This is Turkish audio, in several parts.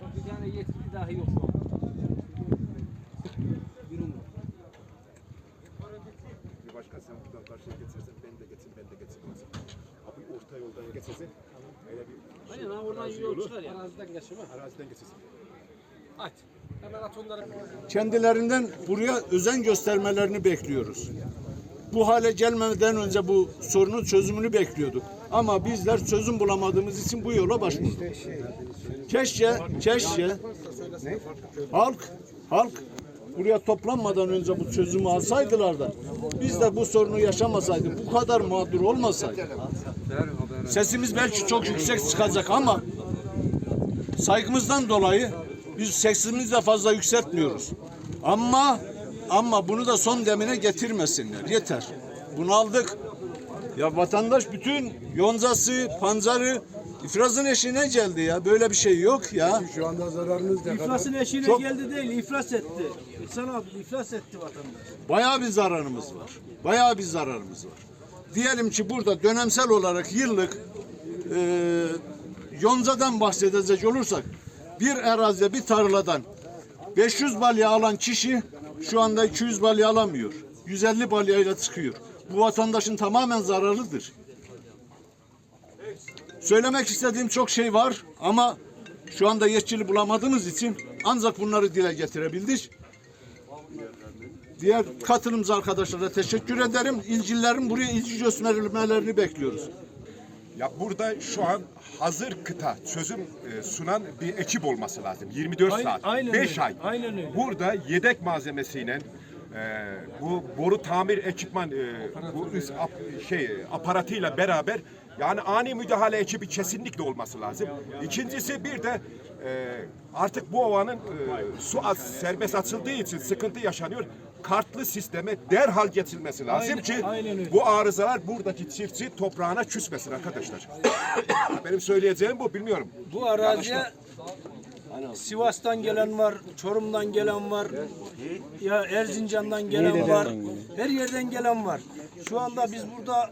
Çünkü yani yetkili dahi yok şu an. Bu. Bir başka sen buradan karşıya geçersen beni de geçsin, ben de geçsin. Abi orta yoldan geçerse öyle bir Aynen ha oradan yol çıkar ya. Araziden geçme. araziden geçersin. Aç. Hemen at onları. Kendilerinden buraya özen göstermelerini bekliyoruz. Bu hale gelmeden önce bu sorunun çözümünü bekliyorduk. Ama bizler çözüm bulamadığımız için bu yola başvurduk. Keşke, keşke halk, halk buraya toplanmadan önce bu çözümü alsaydılar da biz de bu sorunu yaşamasaydık, bu kadar mağdur olmasaydık. Sesimiz belki çok yüksek çıkacak ama saygımızdan dolayı biz sesimizi de fazla yükseltmiyoruz. Ama ama bunu da son demine getirmesinler. Yeter. Bunu aldık. Ya vatandaş bütün yoncası, pancarı ifrazın eşiğine geldi ya. Böyle bir şey yok ya. Şu anda zararınız ne İflasın eşiğine Çok- geldi değil, iflas etti. İhsan abi iflas etti vatandaş. Bayağı bir zararımız var. Bayağı bir zararımız var. Diyelim ki burada dönemsel olarak yıllık e, yoncadan bahsedecek olursak bir erazide bir tarladan 500 balya alan kişi şu anda 200 balya alamıyor. 150 balyayla çıkıyor. Bu vatandaşın tamamen zararıdır. Söylemek istediğim çok şey var ama şu anda yetkili bulamadığımız için ancak bunları dile getirebildik. Diğer katılımcı arkadaşlara teşekkür ederim. İlgililerin buraya ilgi göstermelerini bekliyoruz. Ya burada şu an hazır kıta çözüm e, sunan bir ekip olması lazım. 24 Aynen- saat, aynen 5 öyle, ay. aynen öyle. Burada yedek malzemesiyle e, bu boru tamir ekipman e, bu üst ap- şey aparatıyla beraber yani ani müdahale ekibi kesinlikle olması lazım. İkincisi bir de e, artık bu ovanın e, su az, serbest açıldığı için sıkıntı yaşanıyor. Kartlı sisteme derhal getirilmesi lazım Aynen- ki aynen bu arızalar buradaki çiftçi toprağına küsmesin arkadaşlar. Benim söyleyeceğim bu bilmiyorum. Bu araziye Sivas'tan gelen var, Çorum'dan gelen var, ya Erzincan'dan gelen var, her yerden gelen var. Şu anda biz burada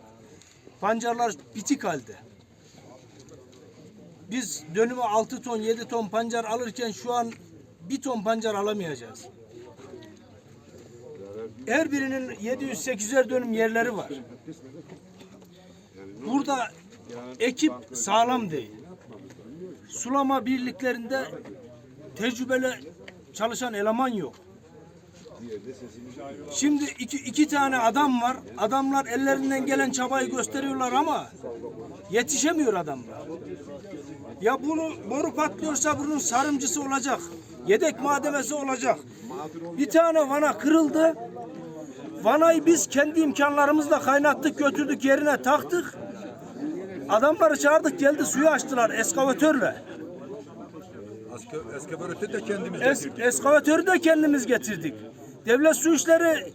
pancarlar bitik halde. Biz dönümü 6 ton, 7 ton pancar alırken şu an bir ton pancar alamayacağız. Her birinin 700-800'er dönüm yerleri var. Burada ekip sağlam değil. Sulama birliklerinde tecrübeli çalışan eleman yok. Şimdi iki, iki tane adam var. Adamlar ellerinden gelen çabayı gösteriyorlar ama yetişemiyor adamlar. Ya bunu boru patlıyorsa bunun sarımcısı olacak. Yedek malzemesi olacak. Bir tane vana kırıldı. Vanayı biz kendi imkanlarımızla kaynattık, götürdük yerine taktık. Adamları çağırdık geldi suyu açtılar eskavatörle. Eskavatörü de kendimiz Es, eskavatörü de kendimiz getirdik. Devlet su işleri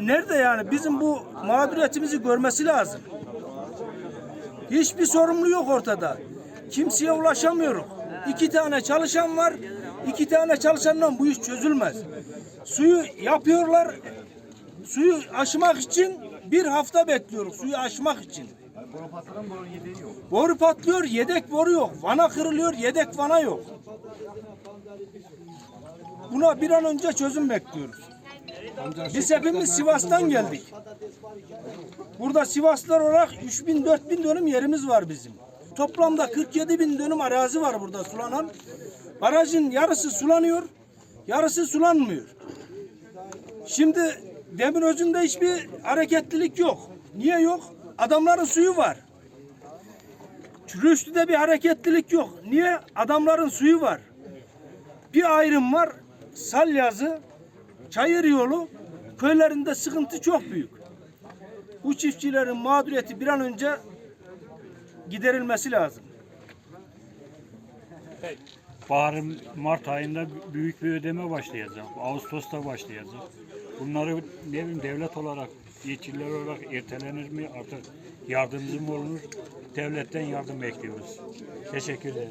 nerede yani? Bizim bu mağduriyetimizi görmesi lazım. Hiçbir sorumlu yok ortada. Kimseye ulaşamıyoruz. İki tane çalışan var. İki tane çalışandan bu iş çözülmez. Suyu yapıyorlar. Suyu aşmak için bir hafta bekliyoruz. Suyu aşmak için. Boru patlıyor, yedek boru yok. Vana kırılıyor, yedek vana yok. Buna bir an önce çözüm bekliyoruz. Biz hepimiz Sivas'tan geldik. Burada Sivaslılar olarak 3000 4000 dönüm yerimiz var bizim. Toplamda 47 bin dönüm arazi var burada sulanan. Barajın yarısı sulanıyor, yarısı sulanmıyor. Şimdi Demirözü'nde hiçbir hareketlilik yok. Niye yok? Adamların suyu var. Rüştü'de bir hareketlilik yok. Niye? Adamların suyu var. Bir ayrım var. Salyazı, Çayır yolu köylerinde sıkıntı çok büyük. Bu çiftçilerin mağduriyeti bir an önce giderilmesi lazım. Baharın Mart ayında büyük bir ödeme başlayacak. Ağustos'ta başlayacak. Bunları ne bileyim devlet olarak, yetkililer olarak ertelenir mi? Artık yardımcı mı olur? Devletten yardım bekliyoruz. Teşekkür ederim.